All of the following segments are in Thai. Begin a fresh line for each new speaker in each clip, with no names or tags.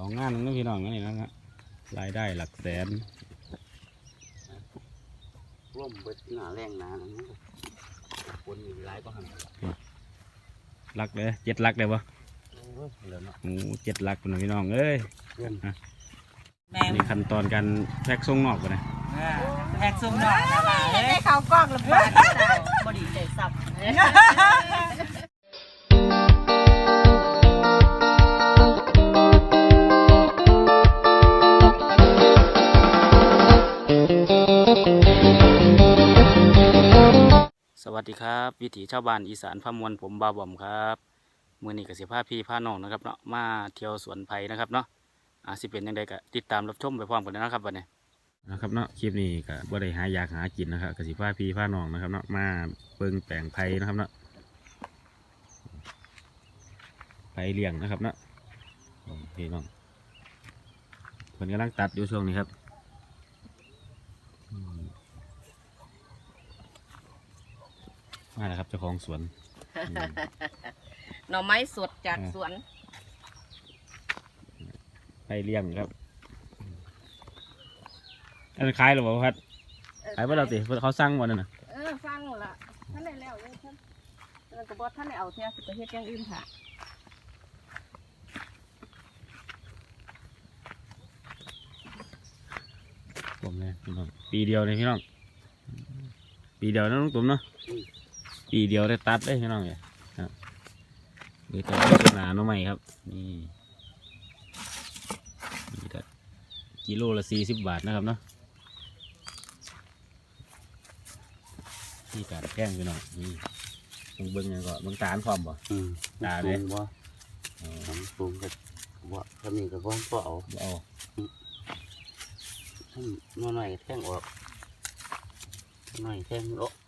สองงานนึงนะพี่น้องนะนี่นะครับรายได้หลักแสน
ร่วมเบิดหน้าแรงหนานะคนมีหลายก็หัน
หลักเลยเจ็ดหลักเลยปะ
โอ้ยเหลือเนาะ
โอ้เจ็ดหลักนะพี่น้องเอ้ย
เงิน
แม่
นี่ขั้นตอนการแพ็กส่งนอกปะนะ
แพ็กซุ่มหน่อยนะล่ะเอ้
ได้
ย
เขากล้องลำบากที่เรา
บ่ดีใจสับ
สวัสดีครับ วิถีชาวบ้านอีสานพะมวลผมบาบอมครับมือนี้กสิภาพี่พาน้องนะครับเนาะมาเที่ยวสวนไผ่นะครับเนาะอาสิเป็นยังไงก็ติดตามรับชมไปพร้อมกันนะครับวันนี้นะครับเนาะคลิปนี้ก็บ่ได้หายากหากินนะครับกสิภาพี่พาน้องนะครับเนาะมาเบิ่งแปลงไผ่นะครับเนาะไผ่เลี้ยงนะครับเนาะโอเคน้องเพิ่นกำลังตัดอยู่ช่วงนี้ครับ มมาแล้วครับเจ้าของสวนอืม
หน่อไม้สดจาก
อ่า
สวน
ไปเลี้ยงครับ อันนนขายหรือเปล่าพัดขายเพื่อเราสิเพิ่นเขาสั่งวันนั้นน่ะ
เออฟังละท่านได้แล้วเลยท่านท่านก็บอกท่านได้เอาเทียสิประเทศอย่างอื่นค่ะ
ผมเนี่ยพี่น้องปีเดียวเลยพี่น้อง ปีเดียวนะน้องตุ๋มเนาะ ปีเดียวได้ตัดเลยพี่น้องเลยครับนี่แต่หนาหน้องใหม่ครับ นี่นี่แต่กิโลละสี่สิบบาทนะครับเนาะที่การแกล้งพี่น้องนี่เบิ่งเบิ่งหยังก็เบิ่งตาลพร้อมบ่
อืม
ด่าเลย
สูงบ่
อ๋อ
ทำสูงกับว่าถ้ามีกับว่าก็เอา
บ่เอา
ถ้าน้อยหน่อยแท่งออกหน่อยแท่งโอ้
แ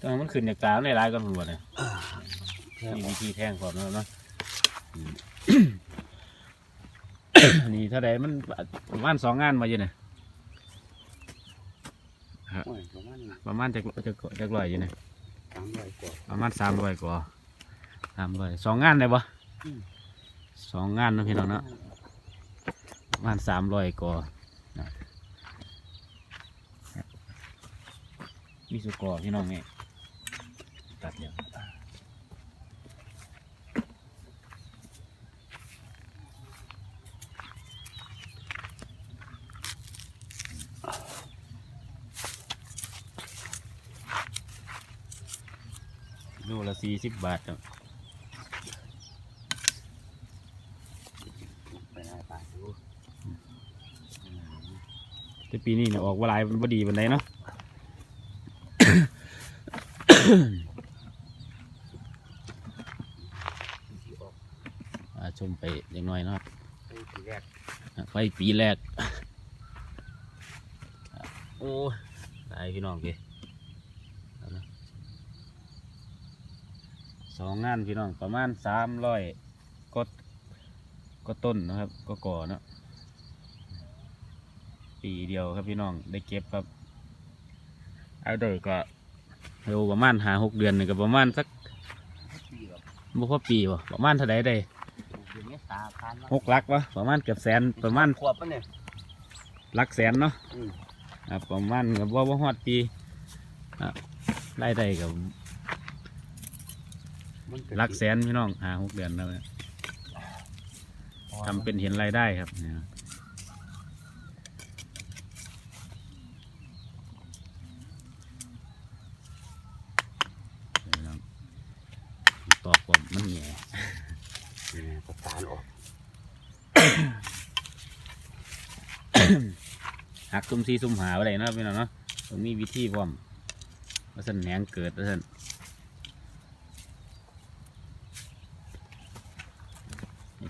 ตอนมันขึ้นจากตาในร้ายๆกันหมดเลย
แท่ง
มี
ออ
วิ
ก
ธีแทงก่อนแล้วเนาะอืมนี่เท่าไรมันประมาณสองงานมาอยู่เนี่ย
โอ้ยประมาณ
ประมาณจะจะจะลอยอยู่เนี่ย
สามร้อยกว่า
ประมาณสามร้อยกว่าสามร้อยสองงานได้ปะ
อืม
สองงานเนาะพี่น้องเนาะประมาณสามร้อยกว่านะมีสุกรพี่น้องเนี่ย ตัดเดียวโลละสี่สิบบาทครับ
ไปหาปลาดู
แต่ปีนี้เนี่ยออกว่าหลายมันบ่ดีบันไดเนาะ อ่าช มไปอย่างน้อยเนาะ
ไอ้ทีแรก
อะไฟปีแรกอะโอ้ยตายพี่น้องพี่เอานะสองงานพี่น้องประมาณสามร้อยก็ก็ต้นนะครับ ก็ก่อเนาะปีเดียวครับพี่น้องได้เก็บครับเอาเดอก็เร็วประมาณหาหกเดือนนี่ก็ประมาณสัก
ปีแบบ
บ่พอปีวะประมาณเท่าไดได้
อยู่เม ตาพัน
หกหลักวะประมาณเกือบแสนประมาณ
ขวบปะเนี่ย
หลักแสนเนาะ
อืม
ครับประมาณกับว่าว่าฮอดปีอะได้ได้กับ
มัน
หลักแสนพี่น้องหาหกเดือนแล้วเนี่ยทำเป็นเห็นรายได้ครับเนี่ยพี่น้องตอกว่ามันแหง่
เนี่ยประสานออก
หัก ซุ่มซีซุ่มหาอะไรนะพี่น้องเนาะต้องมีวิธีพร้อมว่าสันแหงเกิดว่าสัน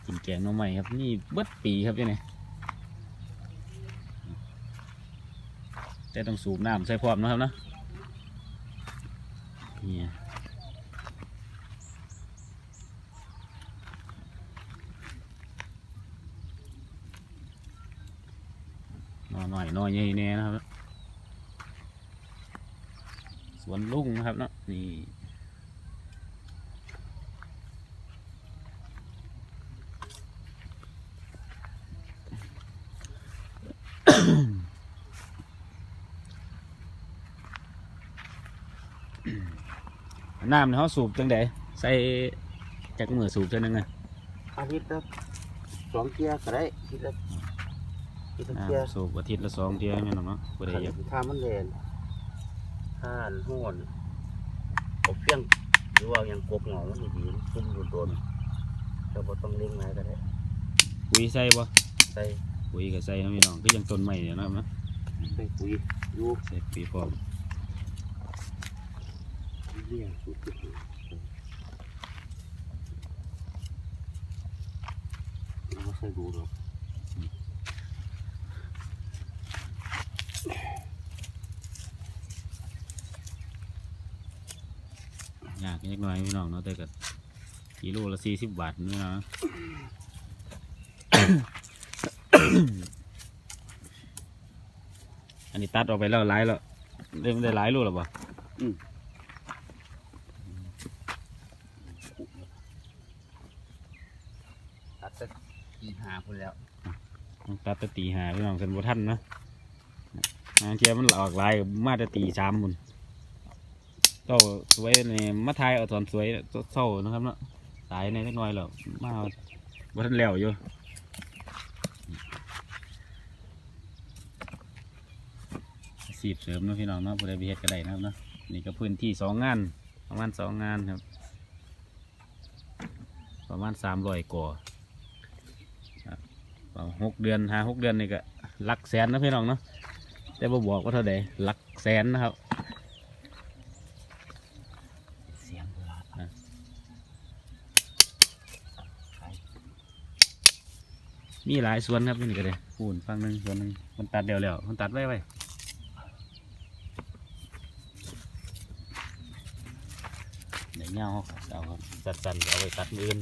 กินแกงน้องใหม่ครับนี่เบิดปีครับยังไงแต่ต้องสูบน้ำใส่พร้อมนะครับเนาะเนี่ย นอหน่อยนอใหญ่แน่นะครับ สวนลุงนะครับเนาะนี่น้ำเนี่ยเขาสูบจังไดใส่จากมือสูบจังนึงไง
อาทิตย์ละสองเที่ยก็ได้อาทิตย์ละ อาทิตย์ละเที่ย
น้ำสูบอาทิตย์ละสองเที่ยแม่นบ่บ่ได้เยอะ
ถ้ามันแดนถ้าอันห้อนเอาเพียงหรือว่ายังกบเหงามันดีๆซุ่มอยู่โดนเราบ่ต้องเลี้ยงไม้ก็ได้
ปุ๋ยใส่บ่
ใส่
ปุ๋ยก็ใส่ครับพี่น้องก็ยังต้นใหม่เนี่ยนะครับเนาะ
ใส่ปุ๋ยอยู่
ใส่ปุ๋ยพร้อม
เลี้ยงสุดๆเราไม่ใส่ดูหรอก
ยาก นิดหน่อยพี่น้องเนาะแต่ก็กิโลละสี่สิบบาทนี่นะอันนี้ตัดออกไปแล้วหลายแล้วได้ได้หลายลูกหรอเปล่า
ตัดสักกี่หาพุ่นแล้ว
ตัดแตตีหาพี่น้องกันบ่ทันเนาะงานเจ้ามันออกหลายมาแต่ตีสามมุน เจ้าสวยในมาทายเอาตอนสวยเศร้านะครับเนาะตายในเล็กน้อยแล้วมาบ่ทันแล้วอยู่สีบเสริมนะพี่น้องเนาะผู้ใดไปเฮ็ดก็ได้นะครับเนาะนี่ก็พื้นที่สองงานประมาณสองงานครับ ประมาณสามร้อยก่อก็หกเดือนหาหกเดือนนี่ก็หลักแสนนะพี่น้องเนาะแต่บ่บอกว่าเท่าใดหลักแสนนะครับ
เสียงเวลา
มีหลายสวนครับนี่ก็เลยปูนฟังหนึ่งสวนหนึ่งมันตัดเดียวแล้วมันตัดไว้ไว้เดี๋ยวเงาเอาครับสั้นๆเอาไว้ตัดมืออื่น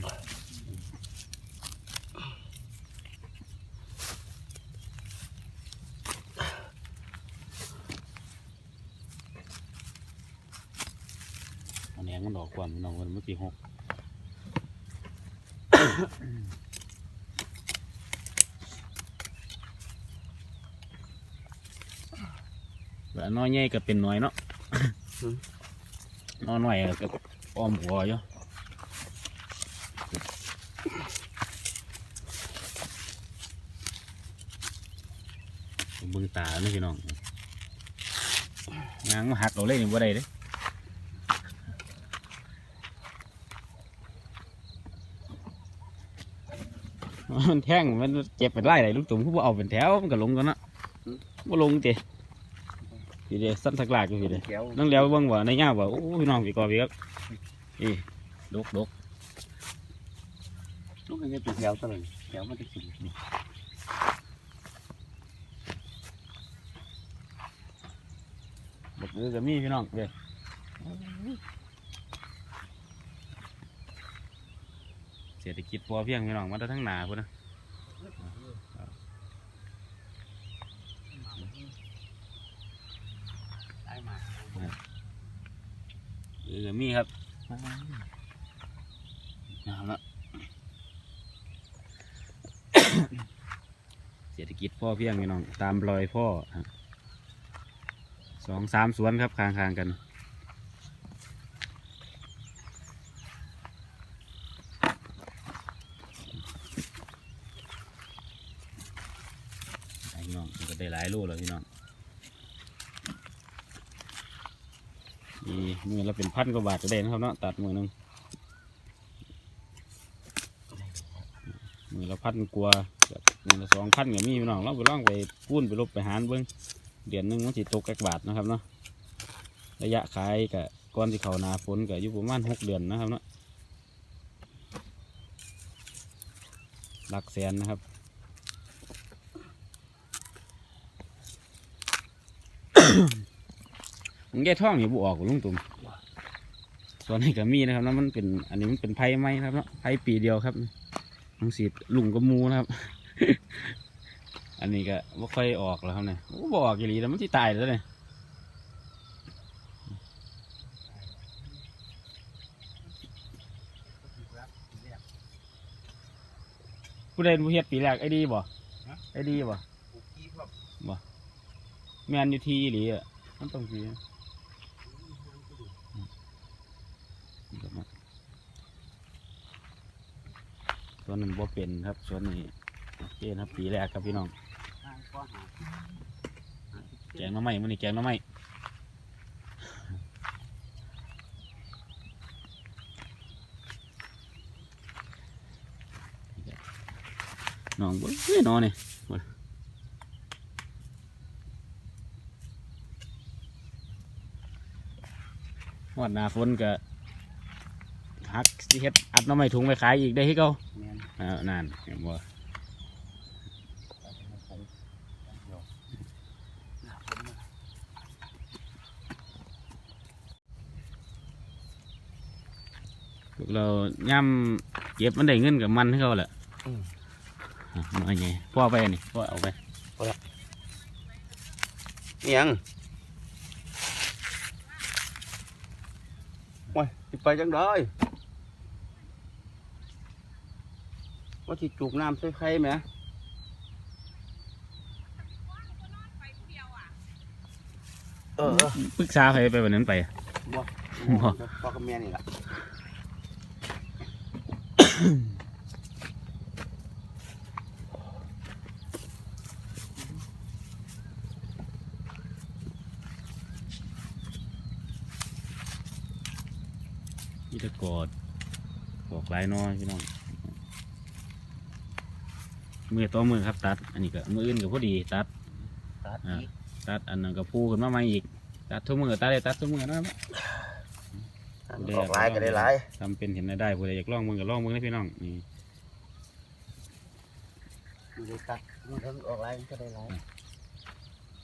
อาแหนงมันออกก่อนพี่น้องมันเมื่อปีหก แล้วน้อยใหญ่ก็เป็นน้อยเนาะน้อยน้อยก็อ้อมหัวอยู่เบึงตานี่พี่น้องงางมาหักเราเลยนี่บ่ได้เด้มันแท่งมันเจ็บเป็นไล่ไหลลูกตุ่มเขาบ่เอาเป็นแถวมันก็ลงกันเนาะบ่ลงเตะ พี่เดสั้นสักหลากอยู่พี่เด
แก้ว
นั่งแล้วเบิ่งว่าในย่าว่าโอ้พี่น้องพี่กอพี่ครับนี่ดกดก
ลูกก็จะเป็นแก้วตลอดแก้วมันจะกิน
ดกเลยจะมีพี่น้องเด้เศรษฐกิจพอเพียงพี่น้องมาแต่ทั้งหนาพุ่นนะ
ได้มา
เออ มีครับน้ำละเศรษฐกิจพ่อเพียงพี่น้อง ตามรอยพ่อสองสามสวนครับคางๆกัน ไอ้พี่น้องมันก็ได้หลายลูกแล้วพี่น้องนี่มือเราเป็น พันกว่าบาทก็ได้นะครับเนาะตัดมือหนึงมือละพันกว่ามือละสองพันก็มีพี่น้องเราไปล่องไปพูนไปลบไปหารเบิ้งเดือนหนึงมันสิตกแกบาทนะครับเนาะระยะขายกับก้อนที่เขานาฝนก็อยู่ประมาณหกเดือนนะครับเนาะหลักแสนนะครับมันแก่ท่องนี่บุออกลุงตุ่ม ส่วนนี้ก็มีนะครับแล้วมันเป็นอันนี้มันเป็นไผ่ไม้ครับเนาะไผ่ปีเดียวครับมันสีลุงกับหมูนะครับ อันนี้ก็ว่าค่อยออกแล้วครับเนี่ยโอ้บออกอีหลีแล้วมันที่ตายแล้วเนี่ยผู้ใดผู้เฮ็ดปีแรกไอ้ดีบ่ไอ้ดีบ่
ปลูกกี้แบบ
อบ่แม่นอยู่ที่อีหลีอะมันต้องสี ส่วนนั้นบ่เป็นครับ ส่วนนี้โอเคครับปีแรกครับพี่น้อง
ทางก็หา
แกงหน้ำไม้มันนี่แกงน้ำไม้น้องบ่เฮ้ยน้องนี่บ่หอดหนาฝนก็หักสิเฮ็ดอัดน้ำไม้ถุงไปขายอีกได้ให้เก่า
น
อ่านั่นเห็นบ่พวกเราย่ำเก็บมันได้เงินกับมันให้เขาแหละ
อืม
อะมาไงพ่อไปนี่พ่อเอาไป
อิหยังโอ้ยสิไปจังได้ ว่าสิจูบน้ำใส่ไข่ไหมเออเออ
ปรึกษาใครไปวันนั้นไป
บ่
บ่
พ่อกับแม่นี่ล่ะ
ที่ตะกอดบอกหลายน้อยพี่น้อง มือต่อมือครับตัด อันนี้ก็มืออื่นก็พอดีตัด
ตัด
อ่า
อีก
ตัดอันนั้นก็พูขึ้นมาใหม่อีก ตัดทุกมือตัดได้ตัดทุกมือนะครับ
ออกหลายก็ได้หลาย
ทำเป็นเห็นได้ได้ผู้ใดอยากลองมือก็ลองมือนะพี่น้องนี่
มันได้ตัดมันทั้งออกหลายมันก็ได้หลาย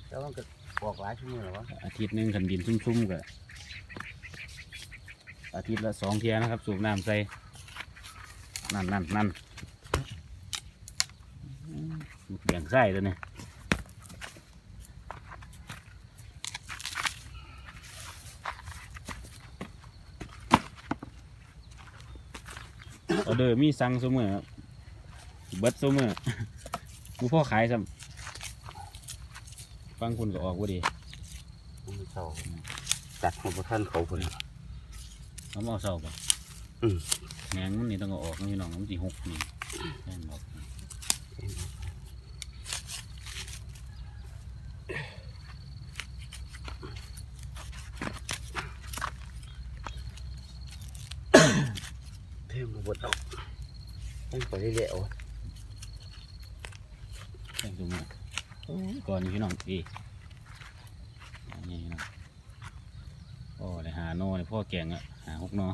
แล้วมันก็ออกหลายชั่วโมงแล้ววะ
อาทิตย์หนึ่งขันดินซุ่มๆก็อาทิตย์ละสองเทียนะครับ สูบน้ำใส่นั่นนั่นนั่น เบี่ยงไส้ตัวนี้ออเดอร์มีสั่งเสมอครับเบิดเสมอกูพ่อขายซ้ำฟังคุณก็ออกว่าดี
มันเศร้าจัดของพระท่านเขาคน
เขามาเอาเสาปะ
อืม
แหงมันนี่ต้องเอาออกนี่น้องมันสีหกนี่แม่นบอก
เพิ่มมาบดเอาเพิ่มไปเรื่อยๆเอา
แข่งตัวมือ ก่อนนี่พี่น้องอีอันนี้พี่น้องพ่อเลยหาโน่เลยพ่อแกงอะหาหกนอ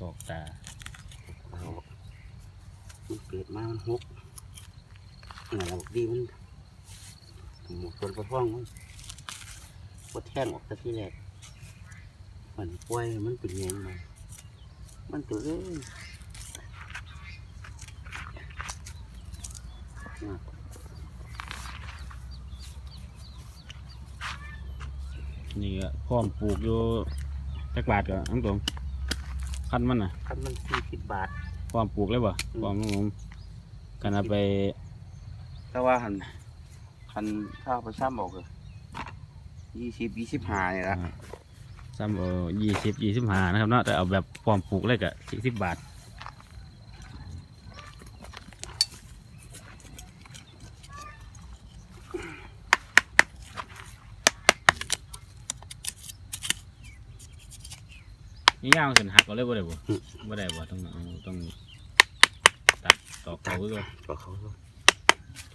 ตอกตา
เกิดมามันหก ดีมันหมดคนกระพ้องมันบดแท่งออกแต่ที่แรกมันปล่อยมันเป็นยังไงมันตัวเอ้ย
นี่ก็พร้อมปลูกอยู่จักบาทก็ทั้งตรงคันมันน่ะ
คันมันสี่สิบบาท
พร้อมปลูกเลยบ่พร้อมของผมกันเอาไป
ถ้าว่าหันคันถ้าเอาไปซ้ำออกเลยยี่สิบยี่สิบห้าเนี่ยละ
ซ้ำเอายี่สิบยี่สิบห้านะครับเนาะแต่เอาแบบพร้อมปลูกเลยก็สี่สิบบาทนี่ย่างเส้นหักก็เลยบ่ได้บ่บ่ได้บ่ต้องเอาต้องตัดตอกเขาไว้ก่อน
จอกเขาด้วยจ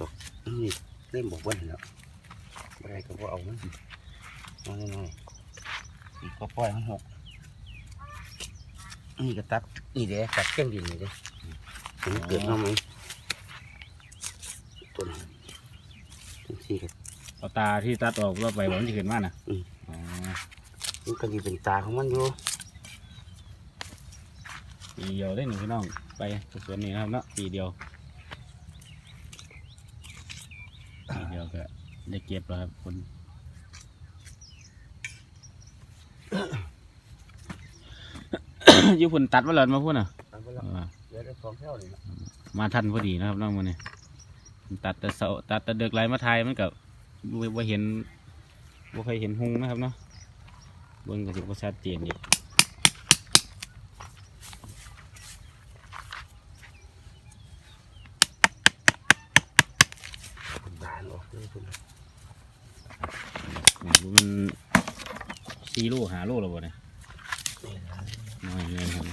อกนี่เล่มบอกว่าเห็นแล้วอะไรก็บ่เอามันน้อยน้อยๆอีกก็ปล่อยมันหกนี่ก็ตัดนี่เด้ตัดเครื่องดินนี่เด้เห็นเกิดมาไหมตัวนั้นทั้งสี่ก็
เอาตาที่ตัดออกแล้วไปบ่มันจะขึ้นมาน่ะ
อืม
อ๋อ
มันก็ดีเป็นตาของมันอยู่
ปีเดียวได้หนึ่งพี่น้องไปสวนนี้นะครับเนาะปีเดียว ทีเดียวก็ได้ เก็บแล้วครับคนอยู่พุ่นตัดมาแล้วมาพุ่นอะ
ตามไปแล้ว
อ่า
เหลือได้สองเท่านี่นะ
มาทันพอดีนะครับน้องมันนี่ตัดแต่เสาตัดแต่เดือกไรมาไทยมันกับว่าเห็นว่าใครเห็นหุงนะครับเนาะเบิ้งก็สิบ่ชัดเจนอีก
บานออกเลยคุณ
มันสี่โลหาโลแล้วบ่เนี่ย
นี่ละ
น้อยเงินครับ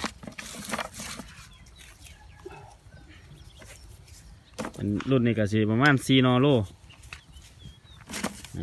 มันรุ่นนี้ ก็สิประมาณสีนอโลนั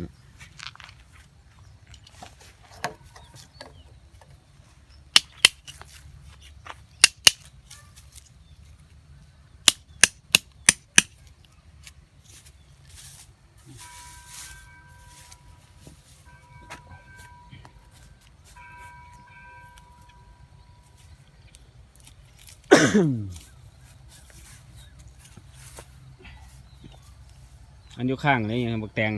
่ อันอยู่ข้างนี่ยังบักแตง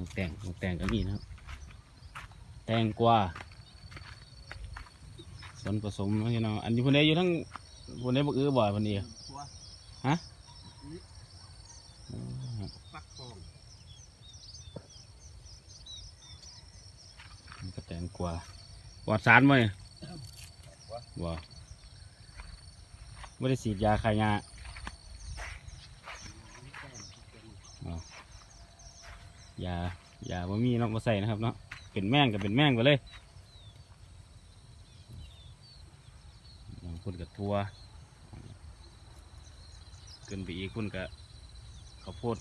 บักแตงบักแตงก็มีนะครับ แตงกวาส่วนผสมเนาะพี่น้องอันนี้คนใดอยู่ทั้งคนใดบักอื้อบ่อยคนเดียวฮะ
ฟักทอง
มันก็แตงกวาปลอดสารมั้ยบ่ไม่ได้ฉีดยาคายาอ๋อยายาบ่มีเนาะมาใส่นะครับเนาะเป็นแม่งก็เป็นแม่งไปเลยบางคนกับทัวเกินไปอีกคนกับข้าวโพด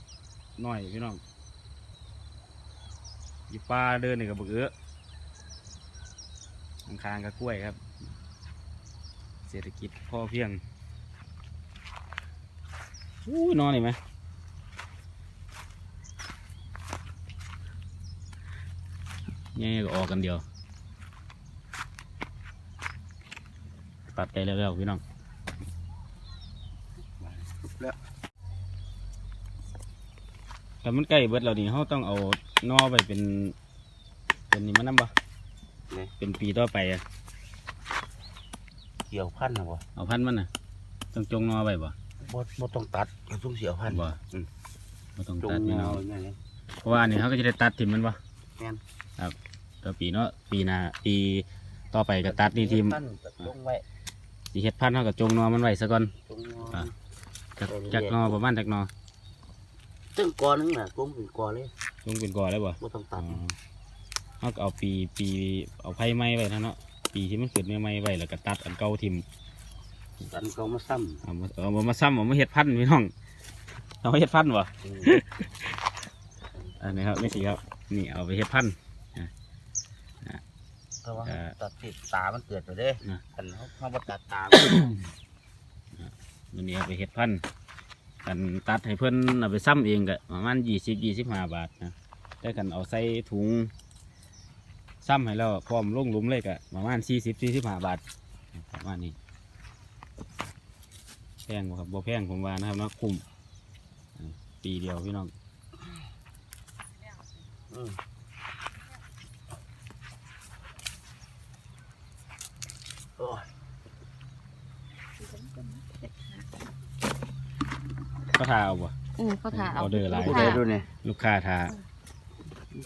น้อยพี่น้องยู่ป่าเดินนี่กับบักเอื้อข้างกับกล้วยครับ เศรษฐกิจพอเพียงอู้นอนเห็นไหม เนี่ยก็ออกกันเดียวตัดไปแล้วๆพี่น้อง
แล้ว
แต่มันใกล้เบิดแล้วนี่เขาต้องเอานอไปเป็น เป็นนี่มันน้ำบ่
นี่
เป็นปีต่อไปอะ
เกี่ยวพันธุ์นะบ่
เอาพันธุ์มันน่ะ ต้องจงนอไปบ่
บ่บ่ต้องตัดก็ต้องเสียวพันธุ์
บ่
อืม
บ่ต้อง
จง
ตัดพี่
เงา
น้อง
อย่างนี้
เพราะว่าอันนี้เขาก็จะได้ตัดทิมมันบ่
แม่น
ครับต่อปีเนาะปีหน้าปีต่อไปก็ตัดนี่ทีม
พันธุ์ก็จงไว้
สิเฮ็ดพันธุ์เขาก็จงนอมันไว้ซะก่อน
จงเงา
อะจักจักนอประมาณจักนอ
ตึ้งกอนึงน่ะกลมเป็นกอเลย
จงเป็นก่อได้บ่
บ่ต้อง
อ๋
ตั
อ
ด
เขาก็เอาปีปีเอาไผ่ไม้ไว้ทั้งเนาะปีที่มันเกิดใหม่ๆไว้แล้วก็ตัดอันเก่าทิม
ตัดเกามาซ้ำ
เอามาเอามาซ้ำเอามาเฮ็ดพันธุ์พี่น้องเอามาเฮ็ดพันธุ์บ่
อืม
อันนี้ครับนี่สิครับ นี่เอาไปเฮ็ดพันธุ์
เพราะว่า
เอ่อ
ตัดติดตามันเกิดไปเด้
นะ
คันเขาเขาบ่ตัดตา
วันนี้เอาไปเฮ็ดพันธุ์กันตัดให้เพิ่นเอาไปซ้ำเองก็ประมาณยี่สิบยี่สิบห้าบาทนะแต่กันเอาใส่ถุงซ้ำให้แล้วพร้อมลงหลุมเลยก็ประมาณสี่สิบสี่สิบห้าบาทประมาณนี้แพงบ่ครับบ่แพงผมว่านะครับเนาะคุ้มอ่าปีเดียวพี่น้อง
อืม
ก็ทาเอาบ่
อืมเขาทาเอา
ออเดอร์หลาย
ผู้
ค่ะ
ใดดูเนี่ย
ลูกค้าทา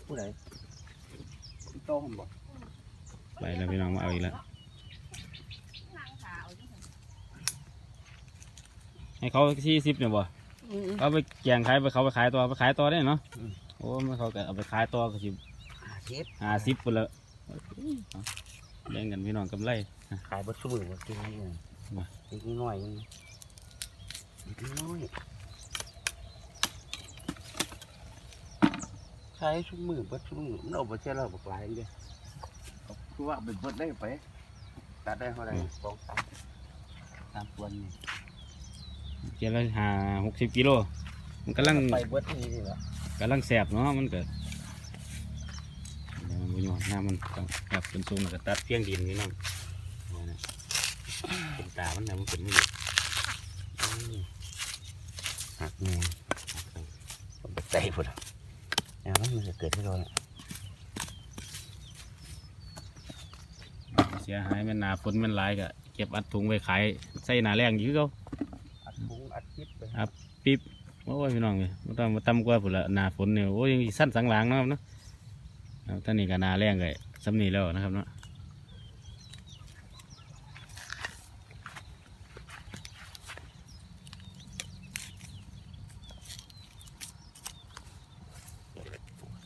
ผู้ใดโตผมบอก
ไปแล้วพี่น้องมาเอาอีกแล้ว ให้เขาสี่สิบเนี่ยบ่
อืม
เอาไปแกงขายไปเขาไปขายต่อไปขายต่อได้เนาะโอ้ไม่เขาก็เอาไปขายต่อก็สิ
อาทิตย์
ห้าสิบปุ่นละแบ่งกันพี่น้องกำไร
ขายบัตรสมือบัตรอะไรอย่าง
มา
อีกนิดหน่อยนึงอีกนิดหน่อย ใช้ชุมือบัตรสมือมันเอาบัตรเจ้าเราบักหลายเดียวคือว่าเป็นบัตรได้ไปตัดได้เท่าไหร่สองสามสามตัวนี่
เจละหาหกสิบกิโลมันกำลัง
ไปเบิดนี่นี่แหละ
กำลังแสบเนาะมันเกิดเดี๋ยวมันไปหยอดหน้ามันต้องแบบเป็นซูมแล้วก็ตัดเพียงดินพี่น้องนี่นะเป็นตามันนะมันเป็นไม่หยุด
หักแมงใจพุ่นอะ แล้วมันจะเกิดที่เราเนี่ย
เสียหายแมันหนาฝนแมันหลายก็เก็บอัดถุงไว้ขายใส่หนาแรงอยู่คือเขา
อัดพุงอัดคิดไป
ปิ๊บโอ้ยพี่น้องเลยบ่ต้องมาต่ำกว่าพุ่นละหนาฝนเนี่ยโอ้ยยังสิสั้นสังหลังเนาะครับเนาะครับตอนนี้ก็หนาแรงก็สำนีแล้วนะครับเนาะ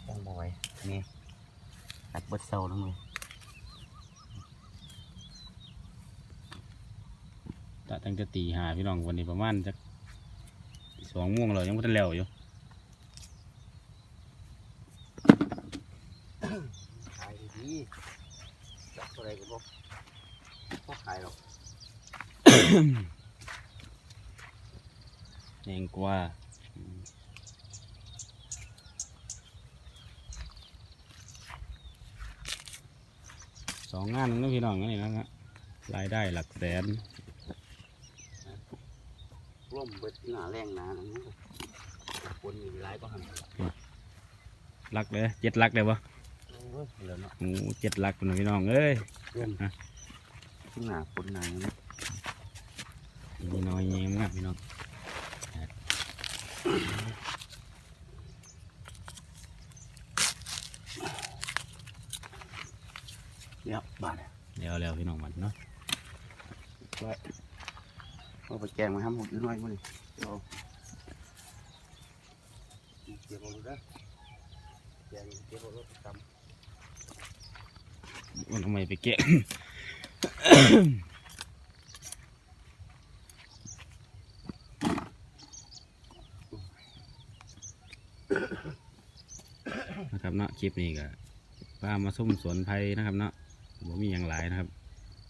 ต้องบอยนี่อัดเบดเศร้าแล้วมึง
ตะตั้งแต่ตีหาพี่น้องวันนี้ประมาณจักสองโม่วงเลยยังไม่ทันแล้วอยู่
ขายดีๆจับอะไรก็บอกพวกขายหรอก
แรงกว่าสองงานนะพี่น้องนี่นะครับรายได้หลักแสน
ร่วมเบิดหน้าแรงหนานะคนมีหลายก็หัน
หลักเลยเจ็ดหลักเลยปะ
โอ้ยเหลือเนาะ
โอ้เจ็ดหลักพุ่นนะพี่น้องเอ้ย
เพื่อนขึ้นหน้าคนหนาเนาะ
นี่น้อยเงี้ยมากพี่น้อง
เดี๋ยวบาด
เดี๋ยวแล้วพี่น้องมันเนาะ
เอาไปแก งมาทำหมดน้อยมั้งเอาเก็บเอาดูนะแกงเก็บเอารถตำ
มันทำไมไปเกะนะครับเนาะคลิปนี้ก็พามาส้มสวนไผ่นะครับเนาะผมมีอย่างหลายนะครับ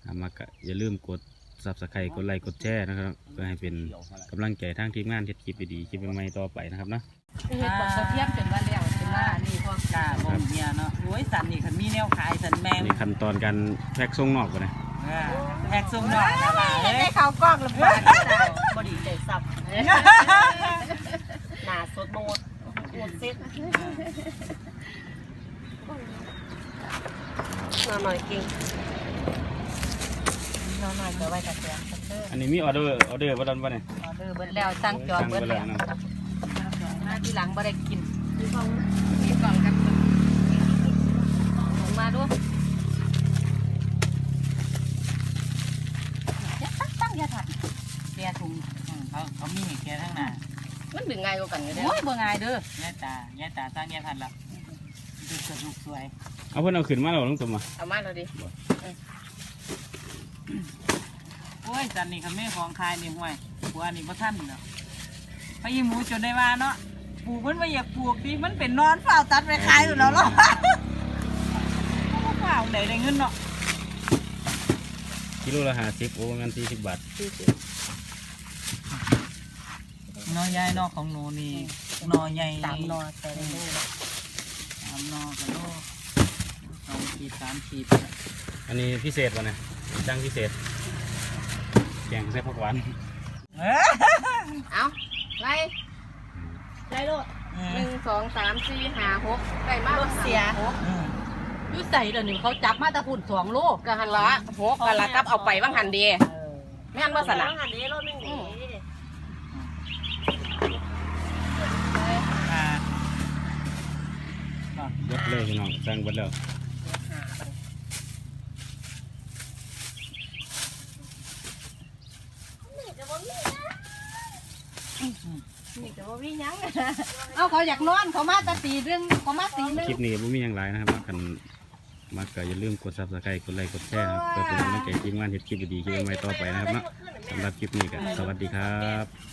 ทำมากะอย่าลืมกด ซับสไครต์กดไลค์กดแชร์นะครับเพื่อให้เป็น
เกี่ยวมาละ
กำลังใจทางทีมงานเท็ดคลิปดีๆคลิปใหม่ๆต่อไปนะครับเนาะ
เฮ็ดกดกระเทียมเป็นว่าแล้วเป็นว่านี่พวก
กล้าบ่เมียเนาะโอ้ยสันนี่คันมีแนวขายสันแมง
นี่ขั้นตอนการแพ็กส่งนอกก่อนนะ
เออแพ็กซุ่มนอกนะล่ะเอ้
ได้
ย
ข้าวกล้องลำบาก
บ่ดีใจซับ
หน้าสดโมดโมดเซ็ตนอนหน่อยเก่ง นอนหน่อยก็ไว้กับเสียงเด้อ
อันนี้มีออเดอร์ออเดอร์ประดันป่ะเนี่ย
ออเดอร์เบิดแล้วสั่งจองเบิดแล้วหน้าที่หลังบ่ได้กินมีกล่องมีกล่องกันลงมาดูอย่าตั้งตั้งอย่าถัดเสียถุง
อืมเขาเขามีให้แกทั้งหน้า
มันดึงง่ายกว่ากันอยู่เด้อ
โอ้ยบ่ง่ายเด้อย่าตาย่าตาสร้างย่าพันละดูสนุกสวย
เอาเพื่อนเอาขึ้นมาแล้วลงตัวมา
เอามาเลยดิ
โอ้ยสันนี่คันแม่ของขายนี่ห่วยผัวนี่บ่ทันเนาะพยิหมูจนได้ว่าเนาะปลูกมันบ่อยากปลูกดิมันเป็นนอนเปล่าตัดไปขายอยู่แล้วเนาะเปล่าไหนได้เงินเนาะ
กิโลละห้าสิบโอ้งั้นสี่สิบบาท
นอใหญ่นอของหนูนี่นอใหญ่
สามนอแต่ละลูก
สามนอกับโลสองขีดสามขีด
อันนี้พิเศษป่ะเนี่ย จ้างพิเศษแกงใส่ผักหวาน
เอ้ย
เอาไล่ไล่โลดหนึ่งสองสามสี่ห้าหกได้มาก
รถเสีย
หก
อืม
อยุ่ใส่เดี๋ยวนี้เขาจับมาแตะพุ่นสองโล
กะหันละหกกะละกับเอาไปว่างหันเดี
เออ
แม่นว่าสนะ
หันนี้รถไม่หนี
อ่า
เบิดเลยพี่น้องสั่งเบิดแล้ว
นี่จะว่าวิ่งยัง
เอาเขาอยากนอนเขามาแตะตีเรื่องเขามาตีหนึง
คลิปนี้บ่มีอย่างไรนะครับมากันมาก็อย่าลืมกดซับสไครต์กดไลค์กดแชร์นะครับเพื่อเป็นกำลังใจทีมงานเฮ็ดคลิปดีๆคลิปใหม่ๆต่อไปนะครับเนาะสำหรับคลิปนี้ก็สวัสดีครับ